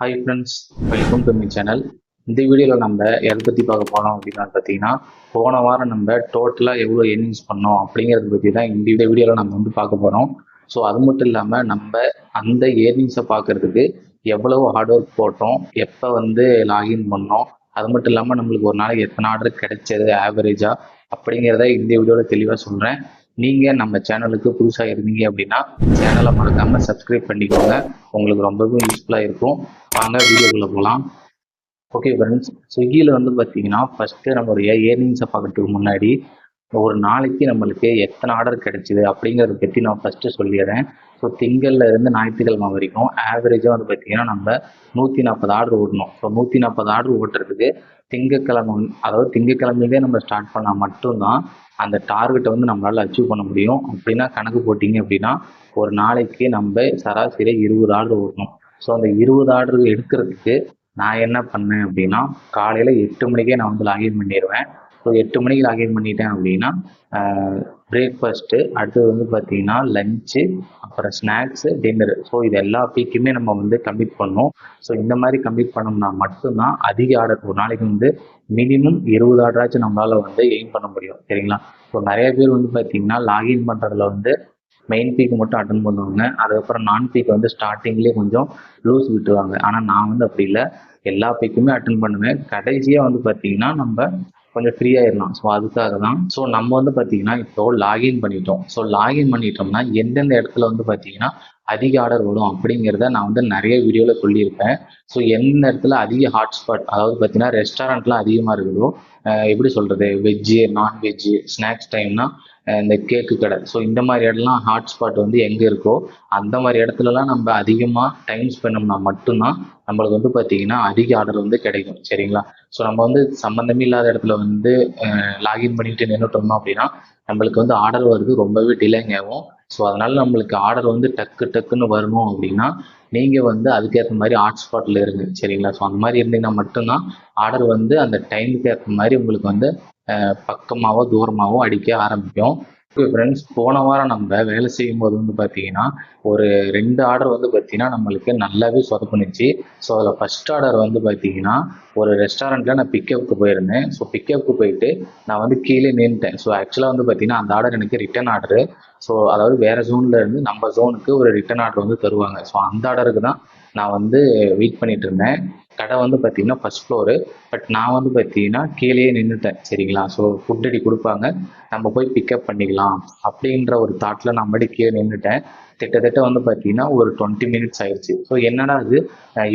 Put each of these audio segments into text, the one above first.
Hi friends welcome to my channel இந்த வீடியோவில் நம்ம எதை பற்றி பார்க்க போனோம் அப்படின்னா பார்த்தீங்கன்னா போன வாரம் நம்ம டோட்டலாக எவ்வளோ ஏர்னிங்ஸ் பண்ணோம் அப்படிங்கிறத பற்றி தான் இந்த வீடியோவில் நம்ம வந்து பார்க்க போகிறோம் ஸோ அது மட்டும் இல்லாமல் நம்ம அந்த ஏர்னிங்ஸை பார்க்கறதுக்கு எவ்வளவு ஹார்ட் ஒர்க் போட்டோம் எப்போ வந்து லாகின் பண்ணோம் அது மட்டும் இல்லாமல் நம்மளுக்கு ஒரு நாளைக்கு எத்தனை ஆர்டர் கிடைச்சது ஆவரேஜாக அப்படிங்கிறத இந்த வீடியோவில் தெளிவாக சொல்கிறேன் நீங்கள் நம்ம சேனலுக்கு புதுசாக இருந்தீங்க அப்படின்னா சேனலை மறக்காமல் சப்ஸ்கிரைப் பண்ணிக்கோங்க. உங்களுக்கு ரொம்பவே யூஸ்ஃபுல்லாக இருக்கும். வாங்க வீடியோக்குள்ளே போகலாம் ஓகே ஃப்ரெண்ட்ஸ் ஸ்விக்கியில் வந்து பார்த்தீங்கன்னா ஃபஸ்ட்டு நம்மளுடைய ஏர்னிங்ஸை பார்க்கறதுக்கு முன்னாடி ஒரு நாளைக்கு நம்மளுக்கு எத்தனை ஆர்டர் கிடைச்சிது அப்படிங்கிறத பற்றி நான் ஃபஸ்ட்டு சொல்லிடுறேன். ஸோ திங்கள்ல இருந்து ஞாயிற்றுக்கிழமை வரைக்கும் ஆவரேஜாக வந்து பார்த்தீங்கன்னா நம்ம நூற்றி நாற்பது ஆர்டர் ஓடணும். ஸோ நூற்றி நாற்பது ஆர்டர் ஓட்டுறதுக்கு திங்கக்கிழமை அதாவது திங்கக்கிழமையிலே நம்ம ஸ்டார்ட் பண்ணால் மட்டும்தான் அந்த டார்கெட்டை வந்து நம்மளால் அச்சீவ் பண்ண முடியும். அப்படின்னா கணக்கு போட்டிங்க அப்படின்னா ஒரு நாளைக்கு நம்ம சராசரியாக இருபது ஆர்டர் ஓடணும். ஸோ அந்த இருபது ஆர்டர் எடுக்கிறதுக்கு நான் என்ன பண்ணேன் அப்படின்னா காலையில் எட்டு மணிக்கே நான் வந்து லாகின் பண்ணிடுவேன் ஸோ எட்டு மணிக்கு லாகின் பண்ணிட்டேன் அப்படின்னா பிரேக்ஃபாஸ்ட்டு அடுத்தது வந்து பார்த்தீங்கன்னா லஞ்சு அப்புறம் ஸ்நாக்ஸு டின்னரு ஸோ இது எல்லா பீக்குமே நம்ம வந்து கம்ப்ளீட் பண்ணோம். ஸோ இந்த மாதிரி கம்ப்ளீட் பண்ணோம்னா மட்டும்தான் அதிக ஆர்டர் ஒரு நாளைக்கு வந்து மினிமம் இருபது ஆர்டராச்சும் நம்மளால் வந்து எய்ம் பண்ண முடியும். சரிங்களா? ஸோ நிறைய பேர் வந்து பார்த்தீங்கன்னா லாகின் பண்ணுறதுல வந்து மெயின் பீக் மட்டும் அட்டன் பண்ணுவாங்க. அதுக்கப்புறம் நான் பீக் வந்து ஸ்டார்டிங்லேயே கொஞ்சம் லூஸ் விட்டுருவாங்க. ஆனால் நான் வந்து அப்படி இல்லை. எல்லா பீக்குமே அட்டன் பண்ணுவேன். கடைசியாக வந்து பார்த்தீங்கன்னா நம்ம கொஞ்சம் ஃப்ரீ ஆயிடலாம். ஸோ அதுக்காக தான் ஸோ நம்ம வந்து பார்த்தீங்கன்னா இப்போ லாகின் பண்ணிட்டோம். ஸோ லாகின் பண்ணிட்டோம்னா எந்தெந்த இடத்துல வந்து பார்த்தீங்கன்னா அதிக ஆர்டர் வரும் அப்படிங்கிறத நான் வந்து நிறைய வீடியோவில் சொல்லியிருப்பேன். ஸோ எந்த இடத்துல அதிக ஹாட்ஸ்பாட் அதாவது பார்த்தீங்கன்னா ரெஸ்டாரண்ட்லாம் அதிகமாக இருக்குதோ எப்படி சொல்கிறது வெஜ்ஜு நான்வெஜ்ஜு ஸ்நாக்ஸ் டைம்னா இந்த கேக்கு கடை. ஸோ இந்த மாதிரி இடம்லாம் ஹாட்ஸ்பாட் வந்து எங்கே இருக்கோ அந்த மாதிரி இடத்துலலாம் நம்ம அதிகமாக டைம் ஸ்பெண்ட் பண்ணோம்னா மட்டும்தான் நம்மளுக்கு வந்து பார்த்தீங்கன்னா அதிக ஆர்டர் வந்து கிடைக்கும். சரிங்களா? ஸோ நம்ம வந்து சம்மந்தமே இல்லாத இடத்துல வந்து லாகின் பண்ணிட்டு நின்றுட்டோம்னா அப்படின்னா நம்மளுக்கு வந்து ஆர்டர் வருது ரொம்பவே டிலேங் ஆகும். ஸோ அதனால் நம்மளுக்கு ஆர்டர் வந்து டக்கு டக்குன்னு வரணும் அப்படின்னா நீங்கள் வந்து அதுக்கேற்ற மாதிரி ஹாட்ஸ்பாட்டில் இருங்க சரிங்களா? ஸோ அந்த மாதிரி இருந்தீங்கன்னா மட்டும்தான் ஆர்டர் வந்து அந்த டைமுக்கு ஏற்ற மாதிரி உங்களுக்கு வந்து பக்கமாகவோ தூரமாகவோ அடிக்க ஆரம்பிக்கும். ஓகே ஃப்ரெண்ட்ஸ் போன வாரம் நம்ம வேலை செய்யும் போது வந்து பார்த்தீங்கன்னா ஒரு ரெண்டு ஆர்டர் வந்து பார்த்தீங்கன்னா நம்மளுக்கு நல்லாவே சொதப்புனுச்சு ஸோ அதில் ஃபர்ஸ்ட் ஆர்டர் வந்து பார்த்தீங்கன்னா ஒரு ரெஸ்டாரண்ட்டில் நான் பிக்கப்புக்கு போயிருந்தேன். ஸோ பிக்கப்புக்கு போயிட்டு நான் வந்து கீழே நின்றுட்டேன் ஸோ ஆக்சுவலாக வந்து பார்த்தீங்கன்னா அந்த ஆர்டர் எனக்கு ரிட்டர்ன் ஆர்டரு ஸோ அதாவது வேறு ஜோனில் இருந்து நம்ம ஜோனுக்கு ஒரு ரிட்டர்ன் ஆர்டர் வந்து தருவாங்க. ஸோ அந்த ஆர்டருக்கு தான் நான் வந்து வெயிட் பண்ணிட்டு இருந்தேன். கடை வந்து பார்த்தீங்கன்னா ஃபர்ஸ்ட் ஃப்ளோரு பட் நான் வந்து பார்த்தீங்கன்னா கீழேயே நின்றுட்டேன் சரிங்களா? ஸோ ஃபுட் அடி கொடுப்பாங்க. நம்ம போய் பிக்கப் பண்ணிக்கலாம். அப்படின்ற ஒரு தாட்டில் நான் மறுபடியும் கீழே நின்றுட்டேன் கிட்டத்தட்ட வந்து பார்த்தீங்கன்னா ஒரு டுவெண்ட்டி மினிட்ஸ் ஆயிடுச்சு. ஸோ என்னடா இது?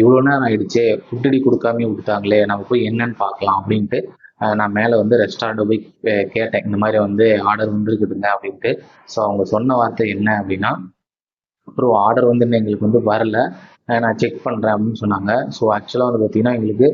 இவ்வளோ நேரம் ஆயிடுச்சு. ஃபுட் அடி கொடுக்காமே விட்டாங்களே நம்ம போய் என்னன்னு பார்க்கலாம் அப்படின்ட்டு நான் மேலே வந்து ரெஸ்டாரண்ட்டு போய் கேட்டேன். இந்த மாதிரி வந்து ஆர்டர் வந்துருக்குதுங்க அப்படின்ட்டு. ஸோ அவங்க சொன்ன வார்த்தை என்ன அப்படின்னா அப்புறம் ஆர்டர் வந்து இன்னும் எங்களுக்கு வந்து வரல. நான் செக் பண்ணுறேன் அப்படின்னு சொன்னாங்க. ஸோ ஆக்சுவலாக வந்து பார்த்தீங்கன்னா எங்களுக்கு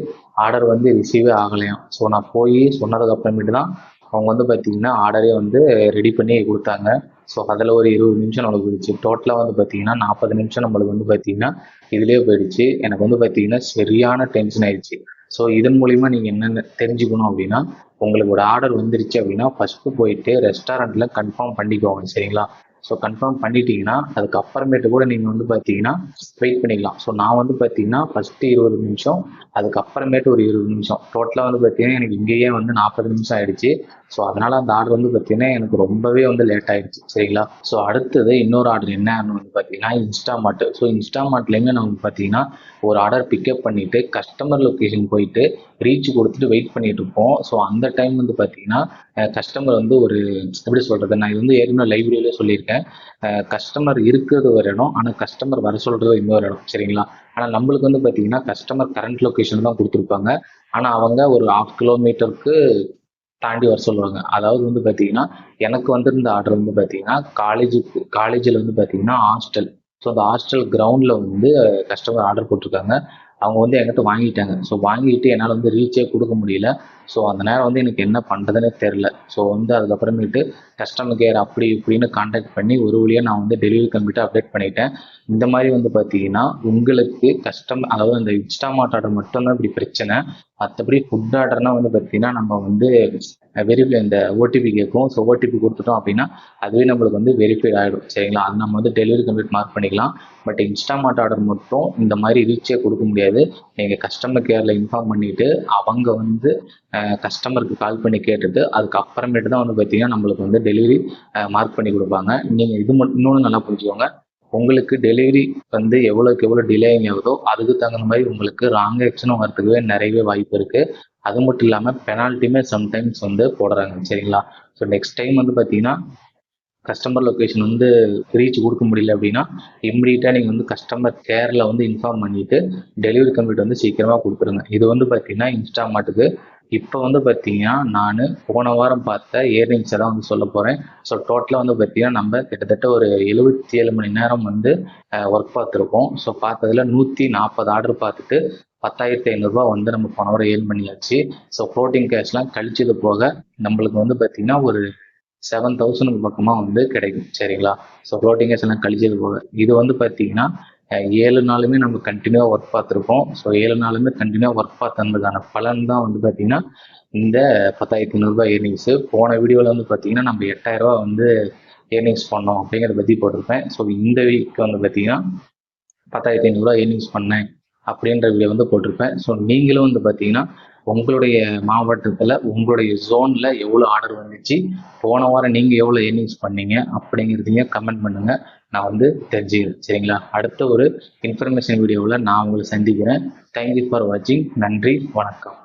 ஆர்டர் வந்து ரிசீவே ஆகலையாம். ஸோ நான் போய் சொன்னதுக்கு அப்புறமேட்டு தான் அவங்க வந்து பார்த்தீங்கன்னா ஆர்டரே வந்து ரெடி பண்ணி கொடுத்தாங்க. ஸோ அதில் ஒரு இருபது நிமிஷம் நம்மளுக்கு போயிடுச்சு. டோட்டலாக வந்து பார்த்தீங்கன்னா நாற்பது நிமிஷம் நம்மளுக்கு வந்து பார்த்தீங்கன்னா இதுலேயே போயிடுச்சு. எனக்கு வந்து பார்த்தீங்கன்னா சரியான டென்ஷன் ஆயிடுச்சு. ஸோ இதன் மூலிமா நீங்கள் என்னென்ன தெரிஞ்சுக்கணும் அப்படின்னா உங்களுக்கு ஒரு ஆர்டர் வந்துருச்சு அப்படின்னா ஃபஸ்ட்டு போயிட்டு ரெஸ்டாரண்ட்டில் கன்ஃபார்ம் பண்ணிக்கோங்க சரிங்களா? ஸோ கன்ஃபார்ம் பண்ணிட்டீங்கன்னா அதுக்கப்புறமேட்டு கூட நீங்கள் வந்து பார்த்தீங்கன்னா வெயிட் பண்ணிக்கலாம். ஸோ நான் வந்து பார்த்தீங்கன்னா ஃபஸ்ட்டு இருபது நிமிஷம் அதுக்கப்புறமேட்டு ஒரு இருபது நிமிஷம். டோட்டலாக வந்து பார்த்தீங்கன்னா எனக்கு இங்கேயே வந்து நாற்பது நிமிஷம் ஆயிடுச்சு. ஸோ அதனால் அந்த ஆர்டர் வந்து பார்த்தீங்கன்னா எனக்கு ரொம்பவே வந்து லேட் ஆயிடுச்சு. சரிங்களா? ஸோ அடுத்தது இன்னொரு ஆர்டர் என்ன வந்து பார்த்தீங்கன்னா இன்ஸ்டாமார்ட் ஸோ இன்ஸ்டாமார்ட்லேயுமே நம்ம பார்த்தீங்கன்னா ஒரு ஆர்டர் பிக்கப் பண்ணிவிட்டு கஸ்டமர் லொக்கேஷன் போயிட்டு ரீச் கொடுத்துட்டு வெயிட் பண்ணிட்டு இருப்போம் ஸோ அந்த டைம் வந்து பார்த்தீங்கன்னா கஸ்டமர் வந்து ஒரு எப்படி சொல்கிறது நான் இது வந்து ஏற்கனவே லைப்ரரியிலே சொல்லியிருக்கேன். கஸ்டமர் இருக்கிறது ஒரு இடம் ஆனால் கஸ்டமர் வர சொல்கிறது இன்னொரு இடம் சரிங்களா? ஆனால் நம்மளுக்கு வந்து பார்த்தீங்கன்னா கஸ்டமர் கரண்ட் லொக்கேஷன் தான் கொடுத்துருப்பாங்க. ஆனால் அவங்க ஒரு ஹாஃப் கிலோமீட்டருக்கு தாண்டி வர சொல்லுவாங்க. அதாவது வந்து பார்த்தீங்கன்னா எனக்கு வந்திருந்த ஆர்டர் வந்து பார்த்தீங்கன்னா காலேஜுக்கு காலேஜில் வந்து பார்த்தீங்கன்னா ஹாஸ்டல் ஸோ அந்த ஹாஸ்டல் கிரவுண்டில் வந்து கஸ்டமர் ஆர்டர் போட்டிருக்காங்க. அவங்க வந்து என்கிட்ட வாங்கிட்டாங்க. ஸோ வாங்கிட்டு என்னால் வந்து ரீச்சே கொடுக்க முடியல. ஸோ அந்த நேரம் வந்து எனக்கு என்ன பண்ணுறதுனே தெரில ஸோ வந்து அதுக்கப்புறமேட்டு கஸ்டமர் கேர் அப்படி இப்படின்னு காண்டாக்ட் பண்ணி ஒரு வழியாக நான் வந்து டெலிவரி கம்ப்யூட்டர் அப்டேட் பண்ணிட்டேன். இந்த மாதிரி வந்து பார்த்தீங்கன்னா உங்களுக்கு கஸ்டம் அதாவது அந்த இன்ஸ்டாமார்ட் ஆர்டர் மட்டும்தான் இப்படி பிரச்சனை. மற்றபடி ஃபுட் ஆர்டர்னால் வந்து பார்த்தீங்கன்னா நம்ம வந்து வெரிஃபை இந்த ஓடிபி கேட்கும். ஸோ ஓடிபி கொடுத்துட்டோம் அப்படின்னா அதுவே நம்மளுக்கு வந்து வெரிஃபை ஆகிடும் சரிங்களா? அது நம்ம வந்து டெலிவரி கம்ப்ளீட் மார்க் பண்ணிக்கலாம். பட் இன்ஸ்டாமார்ட் ஆர்டர் மட்டும் இந்த மாதிரி ரீச்சே கொடுக்க முடியாது. நீங்கள் கஸ்டமர் கேரில் இன்ஃபார்ம் பண்ணிவிட்டு அவங்க வந்து கஸ்டமருக்கு கால் பண்ணி கேட்டுட்டு அதுக்கப்புறமேட்டு தான் வந்து பார்த்தீங்கன்னா நம்மளுக்கு வந்து டெலிவரி மார்க் பண்ணி கொடுப்பாங்க. நீங்கள் இது மட்டும் இன்னொன்று நல்லா புரிஞ்சுக்கோங்க. உங்களுக்கு டெலிவரி வந்து எவ்வளோக்கு எவ்வளோ டிலேயிங் ஆகுதோ அதுக்கு தகுந்த மாதிரி உங்களுக்கு ராங் ஆக்ஷனும் வரதுக்கு நிறையவே வாய்ப்பு இருக்குது அது மட்டும் இல்லாமல் பெனால்ட்டியுமே சம்டைம்ஸ் வந்து போடுறாங்க. சரிங்களா? ஸோ நெக்ஸ்ட் டைம் வந்து பார்த்தீங்கன்னா கஸ்டமர் லொக்கேஷன் வந்து ரீச் கொடுக்க முடியல அப்படின்னா இம்மிடியட்டாக நீங்கள் வந்து கஸ்டமர் கேரில் வந்து இன்ஃபார்ம் பண்ணிவிட்டு டெலிவரி கம்ப்யூட்டர் வந்து சீக்கிரமாக கொடுத்துருங்க. இது வந்து பார்த்தீங்கன்னா இன்ஸ்டாமாட்டுக்கு இப்போ வந்து பார்த்தீங்கன்னா நான் போன வாரம் பார்த்த இயர்ரிங்ஸை தான் வந்து சொல்ல போகிறேன் ஸோ டோட்டலாக வந்து பார்த்தீங்கன்னா நம்ம கிட்டத்தட்ட ஒரு எழுபத்தி ஏழு மணி நேரம் வந்து ஒர்க் பார்த்துருக்கோம். ஸோ பார்த்ததுல நூற்றி நாற்பது ஆர்டர் பார்த்துட்டு பத்தாயிரத்தி ஐநூறுரூவா வந்து நம்ம போன வாரம் ஏர்ன் பண்ணியாச்சு. ஸோ ஃப்ளோட்டிங் கேஷ்லாம் கழிச்சது போக நம்மளுக்கு வந்து பார்த்தீங்கன்னா ஒரு செவன் தௌசண்ட் பக்கமாக வந்து கிடைக்கும். சரிங்களா? ஸோ ஃப்ளோட்டிங் கேஷ் எல்லாம் கழிச்சது போக இது வந்து பார்த்தீங்கன்னா ஏழு நாளுமே நம்ம கண்டினியூவாக ஒர்க் பார்த்துருக்கோம் ஸோ ஏழு நாளுமே கண்டினியூவாக ஒர்க் பார்த்ததுக்கான பலன் தான் வந்து பார்த்தீங்கன்னா இந்த பத்தாயிரத்தி ஐநூறுரூபா ஏர்னிங்ஸு போன வீடியோவில் வந்து பார்த்தீங்கன்னா நம்ம எட்டாயிரரூபா வந்து ஏர்னிங்ஸ் பண்ணோம் அப்படிங்கிறத பற்றி போட்டிருப்பேன். ஸோ இந்த வீக் வந்து பார்த்தீங்கன்னா பத்தாயிரத்தி ஐநூறுரூவா ஏர்னிங்ஸ் பண்ணேன். அப்படின்ற வீடியோ வந்து போட்டிருப்பேன். ஸோ நீங்களும் வந்து பார்த்தீங்கன்னா உங்களுடைய மாவட்டத்தில் உங்களுடைய ஜோனில் எவ்வளோ ஆர்டர் வந்துச்சு போன வாரம் நீங்கள் எவ்வளோ ஏர்னிங்ஸ் பண்ணீங்க அப்படிங்கிறதையும் கமெண்ட் பண்ணுங்கள் நான் வந்து தெரிஞ்சுக்கிறேன். சரிங்களா? அடுத்த ஒரு இன்ஃபர்மேஷன் வீடியோவில் நான் உங்களை சந்திக்கிறேன். தேங்க்யூ ஃபார் வாட்சிங் நன்றி. வணக்கம்.